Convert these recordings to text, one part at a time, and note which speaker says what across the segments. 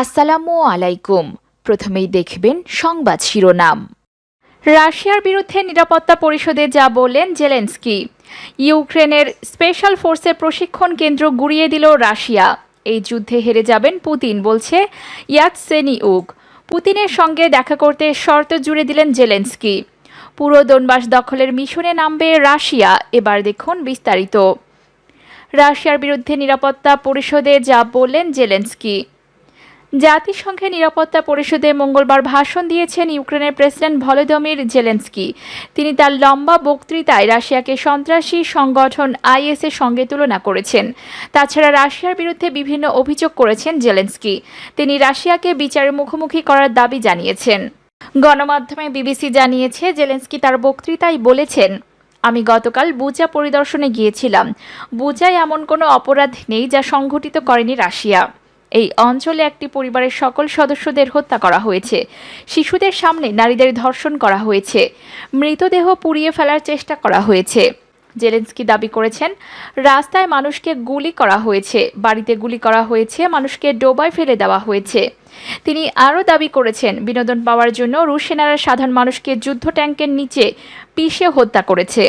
Speaker 1: আসসালামু আলাইকুম। প্রথমেই দেখবেন সংবাদ শিরোনাম। রাশিয়ার বিরুদ্ধে নিরাপত্তা পরিষদে যা বললেন জেলেন্সকি, ইউক্রেনের স্পেশাল ফোর্সের প্রশিক্ষণ কেন্দ্র গুড়িয়ে দিল রাশিয়া। এই যুদ্ধে হেরে যাবেন পুতিন, বলছে ইয়াতসেনিউক পুতিনের সঙ্গে দেখা করতে শর্ত জুড়ে দিলেন জেলেন্সকি। পুরো দোনবাস দখলের মিশনে নামবে রাশিয়া। এবার দেখুন বিস্তারিত। রাশিয়ার বিরুদ্ধে নিরাপত্তা পরিষদে যা বললেন জেলেন্সকি জাতিসংঘের নিরাপত্তা পরিষদে মঙ্গলবার ভাষণ দিয়েছেন ইউক্রেনের প্রেসিডেন্ট ভলোদমির জেলেন্সকি। তিনি তার লম্বা বক্তৃতায় রাশিয়াকে সন্ত্রাসী সংগঠন আইএস এর সঙ্গে তুলনা করেছেন। তাছাড়া রাশিয়ার বিরুদ্ধে বিভিন্ন অভিযোগ করেছেন জেলেন্সকি। তিনি রাশিয়াকে বিচারের মুখোমুখি করার দাবি জানিয়েছেন। গণমাধ্যমে বিবিসি জানিয়েছে, জেলেন্সকি তার বক্তৃতায় বলেছেন, আমি গতকাল বুজা পরিদর্শনে গিয়েছিলাম। বুজায় এমন কোনো অপরাধ নেই যা সংঘটিত করেনি রাশিয়া। এই অঞ্চলে একটি পরিবারের সকল সদস্যদের হত্যা করা হয়েছে। শিশুদের সামনে নারীদের ধর্ষণ করা হয়েছে। মৃতদেহ পুড়িয়ে ফেলার চেষ্টা করা হয়েছে। জেলেন্সকি দাবি করেছেন, রাস্তায় মানুষকে গুলি করা হয়েছে, বাড়িতে গুলি করা হয়েছে, মানুষকে ডোবায় ফেলে দেওয়া হয়েছে। তিনি আরও দাবি করেছেন, বিনোদন পাওয়ার জন্য রুশ সেনারা সাধারণ মানুষকে যুদ্ধ ট্যাঙ্কের নিচে পিষে হত্যা করেছে।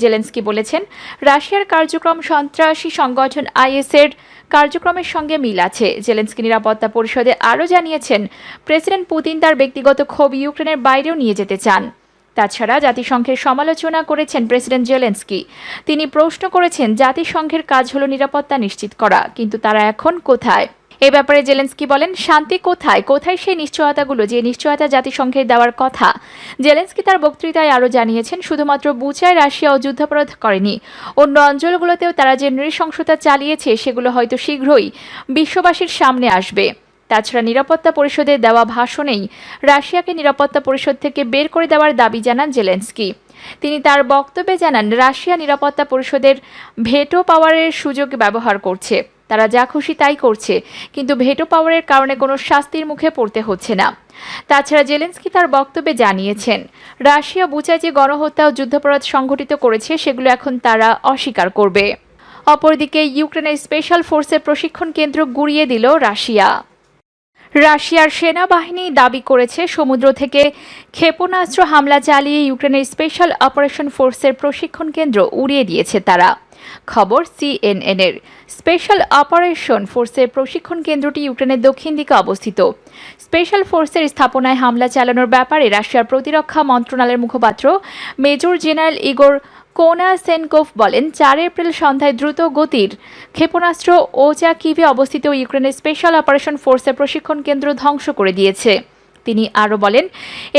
Speaker 1: জেলেন্সকি বলেছেন, রাশিয়ার কার্যক্রম সন্ত্রাসী সংগঠন আইএসের কার্যক্রমের সঙ্গে মিল আছে। জেলেন্সকি নিরাপত্তা পরিষদে আরও জানিয়েছেন, প্রেসিডেন্ট পুতিন তার ব্যক্তিগত ক্ষোভ ইউক্রেনের বাইরেও নিয়ে যেতে চান। তাছাড়া জাতিসংঘের সমালোচনা করেছেন প্রেসিডেন্ট জেলেন্সকি। তিনি প্রশ্ন করেছেন, জাতিসংঘের কাজ হল নিরাপত্তা নিশ্চিত করা, কিন্তু তারা এখন কোথায়? এ ব্যাপারে জেলেন্সকি বলেন, শান্তি কোথায়? কোথায় সেই নিশ্চয়তাগুলো যে নিশ্চয়তা জাতিসংঘের দেওয়ার কথা? জেলেন্সকি তার বক্তৃতায় আরও জানিয়েছেন, শুধুমাত্র বুচায় রাশিয়া যুদ্ধাপরাধ করেনি। অন্য অঞ্চলগুলোতেও তারা যে নৃশংসতা চালিয়েছে, সেগুলো হয়তো শীঘ্রই বিশ্ববাসীর সামনে আসবে। তাছাড়া নিরাপত্তা পরিষদে দেওয়া ভাষণেই রাশিয়াকে নিরাপত্তা পরিষদ থেকে বের করে দেওয়ার দাবি জানান জেলেন্সকি। তিনি তার বক্তব্যে জানান, রাশিয়া নিরাপত্তা পরিষদের ভেটো পাওয়ারের সুযোগ ব্যবহার করছে। তারা যা খুশি তাই করছে, কিন্তু ভেটো পাওয়ারের কারণে কোনো শাস্তির মুখে পড়তে হচ্ছে না। তাছাড়া জেলেন্সকি তার বক্তব্যে জানিয়েছেন, রাশিয়া বুচায় যে গণহত্যা ও যুদ্ধাপরাধ সংঘটিত করেছে সেগুলো এখন তারা অস্বীকার করবে। অপরদিকে ইউক্রেনের স্পেশাল ফোর্সের প্রশিক্ষণ কেন্দ্র গুড়িয়ে দিল রাশিয়া। রাশিয়ার সেনাবাহিনী দাবি করেছে সমুদ্র থেকে ক্ষেপণাস্ত্র হামলা চালিয়ে ইউক্রেনের স্পেশাল অপারেশন ফোর্সের প্রশিক্ষণ কেন্দ্র উড়িয়ে দিয়েছে তারা। খবর সিএনএনের স্পেশাল অপারেশন ফোর্সের প্রশিক্ষণ কেন্দ্রটি ইউক্রেনের দক্ষিণ দিকে অবস্থিত। স্পেশাল ফোর্সের স্থাপনায় হামলা চালানোর ব্যাপারে রাশিয়ার প্রতিরক্ষা মন্ত্রণালয়ের মুখপাত্র মেজর জেনারেল ইগোর কোনা সেনকোভ বলেন, চার এপ্রিল সন্ধ্যায় দ্রুত গতির ক্ষেপণাস্ত্র ওচা কিভে অবস্থিত ইউক্রেনের স্পেশাল অপারেশন ফোর্সের প্রশিক্ষণ কেন্দ্র ধ্বংস করে দিয়েছে। তিনি আরও বলেন,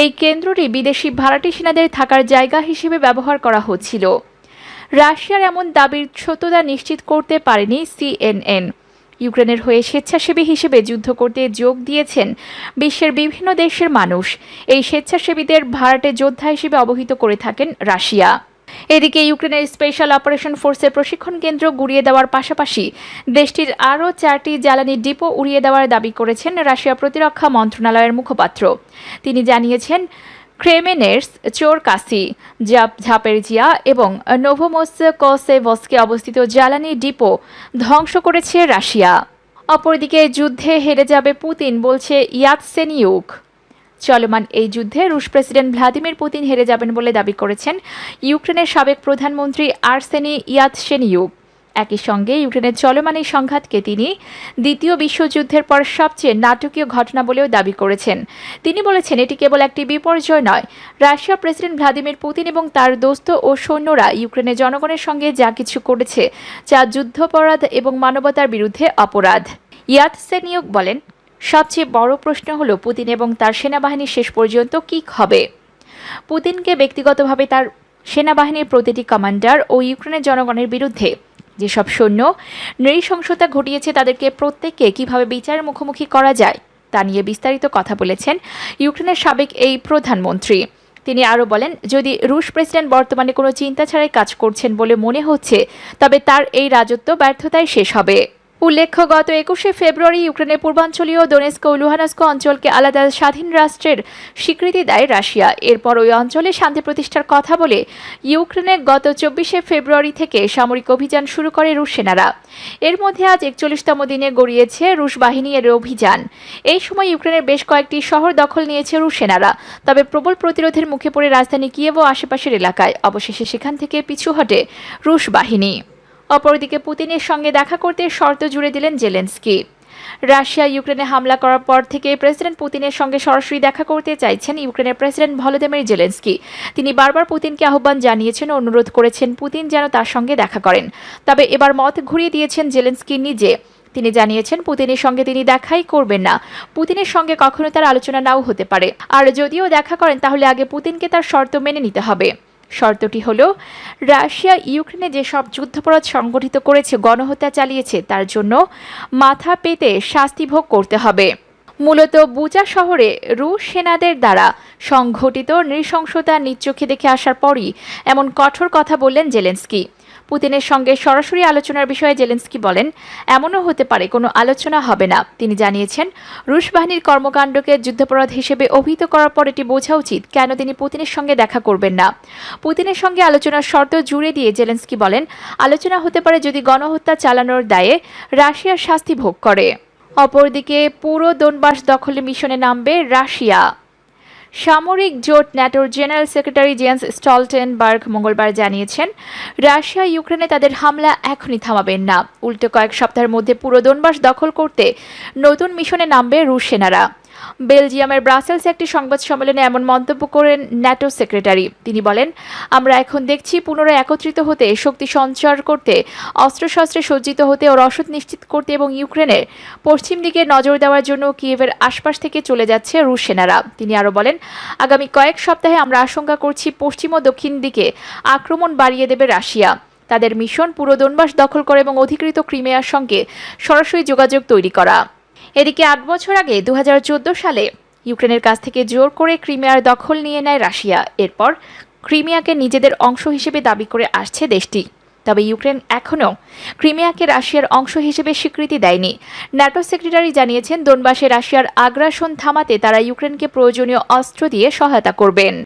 Speaker 1: এই কেন্দ্রটি বিদেশি ভাড়াটি সেনাদের থাকার জায়গা হিসেবে ব্যবহার করা হচ্ছিল। রাশিয়ার এমন দাবির সত্যতা নিশ্চিত করতে পারেনি সিএনএন। ইউক্রেনের হয়ে স্বেচ্ছাসেবী হিসেবে যুদ্ধ করতে যোগ দিয়েছেন বিশ্বের বিভিন্ন দেশের মানুষ। এই স্বেচ্ছাসেবীদের ভাড়াটে যোদ্ধা হিসেবে অবহিত করে থাকেন রাশিয়া। এদিকে ইউক্রেনের স্পেশাল অপারেশন ফোর্সের প্রশিক্ষণ কেন্দ্র গুড়িয়ে দেওয়ার পাশাপাশি দেশটির আরও চারটি জ্বালানি ডিপো উড়িয়ে দেওয়ার দাবি করেছেন রাশিয়া প্রতিরক্ষা মন্ত্রণালয়ের মুখপাত্র। তিনি জানিয়েছেন, ক্রেমেনের্স, চোরকাসি ঝাপেরজিয়া এবং নোভোমোস নোভোমোসকসেভস্কে অবস্থিত জ্বালানি ডিপো ধ্বংস করেছে রাশিয়া। অপরদিকে যুদ্ধে হেরে যাবে পুতিন, বলছে ইয়াতসেনিউক। চলমান এই যুদ্ধে রুশ প্রেসিডেন্ট ভ্লাদিমির পুতিন হেরে যাবেন বলে দাবি করেছেন ইউক্রেনের সাবেক প্রধানমন্ত্রী আর্সেনি ইয়াতসেনিউক একই সঙ্গে ইউক্রেনের চলমান এই সংঘাতকে তিনি দ্বিতীয় বিশ্বযুদ্ধের পর সবচেয়ে নাটকীয় ঘটনা বলেও দাবি করেছেন। তিনি বলেছেন, এটি কেবল একটি বিপর্যয় নয়। রাশিয়া প্রেসিডেন্ট ভ্লাদিমির পুতিন এবং তার দোস্ত ও সৈন্যরা ইউক্রেনের জনগণের সঙ্গে যা কিছু করেছে, যা যুদ্ধাপরাধ এবং মানবতার বিরুদ্ধে অপরাধ। ইয়াতসেনিয়ক বলেন সবচেয়ে বড় প্রশ্ন হলো, পুতিন এবং তার সেনাবাহিনী শেষ পর্যন্ত কি হবে? পুতিনকে ব্যক্তিগতভাবে তার সেনাবাহিনীর প্রতিটি কমান্ডার ও ইউক্রেনের জনগণের বিরুদ্ধে যেসব সৈন্য নৃশংসতা ঘটিয়েছে, তাদেরকে প্রত্যেককে কীভাবে বিচারের মুখোমুখি করা যায়, তা নিয়ে বিস্তারিত কথা বলেছেন ইউক্রেনের সাবেক এই প্রধানমন্ত্রী। তিনি আরও বলেন, যদি রুশ প্রেসিডেন্ট বর্তমানে কোনো চিন্তা ছাড়াই কাজ করছেন বলে মনে হচ্ছে, তবে তার এই রাজত্ব ব্যর্থতায় শেষ হবে। উল্লেখ্য, গত একুশে ফেব্রুয়ারি ইউক্রেনের পূর্বাঞ্চলীয় দোনেস্ক ও লুহানস্ক অঞ্চলকে আলাদা স্বাধীন রাষ্ট্রের স্বীকৃতি দেয় রাশিয়া। এরপর ওই অঞ্চলে শান্তি প্রতিষ্ঠার কথা বলে ইউক্রেনে গত চব্বিশে ফেব্রুয়ারি থেকে সামরিক অভিযান শুরু করে রুশ সেনারা। এর মধ্যে আজ একচল্লিশতম দিনে গড়িয়েছে রুশ বাহিনী এর অভিযান। এই সময় ইউক্রেনের বেশ কয়েকটি শহর দখল নিয়েছে রুশ সেনারা। তবে প্রবল প্রতিরোধের মুখে পড়ে রাজধানী কিয়েভ ও আশেপাশের এলাকায়। অবশেষে সেখান থেকে পিছু হটে রুশ বাহিনী। অপরদিকে পুতিনের সঙ্গে দেখা করতে শর্ত জুড়ে দিলেন জেলেন্সকি। রাশিয়া ইউক্রেনে হামলা করার পর থেকে প্রেসিডেন্ট পুতিনের সঙ্গে সরাসরি দেখা করতে চাইছেন ইউক্রেনের প্রেসিডেন্ট ভলোদিমির জেলেন্সকি। তিনি বারবার পুতিনকে আহ্বান জানিয়েছেন অনুরোধ করেছেন পুতিন যেন তার সঙ্গে দেখা করেন। তবে এবার মত ঘুরিয়ে দিয়েছেন জেলেন্সকি নিজে। তিনি জানিয়েছেন, পুতিনের সঙ্গে তিনি দেখাই করবেন না। পুতিনের সঙ্গে কখনো তার আলোচনা নাও হতে পারে। আর যদিও দেখা করেন, তাহলে আগে পুতিনকে তার শর্ত মেনে নিতে হবে। শর্তটি হল, রাশিয়া ইউক্রেনে যেসব যুদ্ধাপরাধ সংগঠিত করেছে, গণহত্যা চালিয়েছে, তার জন্য মাথা পেতে শাস্তি ভোগ করতে হবে। মূলত বুচা শহরে রুশ সেনাদের দ্বারা সংঘটিত নৃশংসতা নিজ চোখে দেখে আসার পরই এমন কঠোর কথা বললেন জেলেন্সকি। পুতিনের সঙ্গে সরাসরি আলোচনার বিষয়ে জেলেন্সকি বলেন, এমনও হতে পারে, কোনো আলোচনা হবে না। তিনি জানিয়েছেন, রুশ বাহিনীর কর্মকাণ্ডকে যুদ্ধাপরাধ হিসেবে অভিহিত করার পর এটি বোঝা উচিত, কেন তিনি পুতিনের সঙ্গে দেখা করবেন না? পুতিনের সঙ্গে আলোচনার শর্ত জুড়ে দিয়ে জেলেন্সকি বলেন, আলোচনা হতে পারে যদি গণহত্যা চালানোর দায়ে রাশিয়ার শাস্তি ভোগ করে। অপরদিকে পুরো দোনবাস দখলে মিশনে নামবে রাশিয়া। সামরিক জোট ন্যাটোর জেনারেল সেক্রেটারি জেন্স স্টলটেনবার্গ মঙ্গলবার জানিয়েছেন, রাশিয়া ইউক্রেনে তাদের হামলা এখনই থামাবেন না। উল্টো কয়েক সপ্তাহের মধ্যে পুরো দোনবাস দখল করতে নতুন মিশনে নামবে রুশ সেনারা। বেলজিয়ামের ব্রাসেলসে একটি সংবাদ সম্মেলনে এমন মন্তব্য করেন ন্যাটো সেক্রেটারি। তিনি বলেন, আমরা এখন দেখছি পুনরায় একত্রিত হতে, শক্তি সঞ্চার করতে, অস্ত্রশস্ত্রে সজ্জিত হতে ও রসদ নিশ্চিত করতে এবং ইউক্রেনের পশ্চিম দিকে নজর দেওয়ার জন্য কিয়েভের আশপাশ থেকে চলে যাচ্ছে রুশ সেনারা। তিনি আরও বলেন, আগামী কয়েক সপ্তাহে আমরা আশঙ্কা করছি পশ্চিম ও দক্ষিণ দিকে আক্রমণ বাড়িয়ে দেবে রাশিয়া। তাদের মিশন পুরো দোনবাস দখল করে এবং অধিকৃত ক্রিমিয়ার সঙ্গে সরাসরি যোগাযোগ তৈরি করা। এদিকে আট বছর আগে দু হাজার চোদ্দ সালে ইউক্রেনের কাছ থেকে জোর করে ক্রিমিয়ার দখল নিয়ে নেয় রাশিয়া। এরপর ক্রিমিয়াকে নিজেদের অংশ হিসেবে দাবি করে আসছে দেশটি। তবে ইউক্রেন এখনও ক্রিমিয়াকে রাশিয়ার অংশ হিসেবে স্বীকৃতি দেয়নি। ন্যাটো সেক্রেটারি জানিয়েছেন, দোনবাসে রাশিয়ার আগ্রাসন থামাতে তারা ইউক্রেনকে প্রয়োজনীয় অস্ত্র দিয়ে সহায়তা করবেন।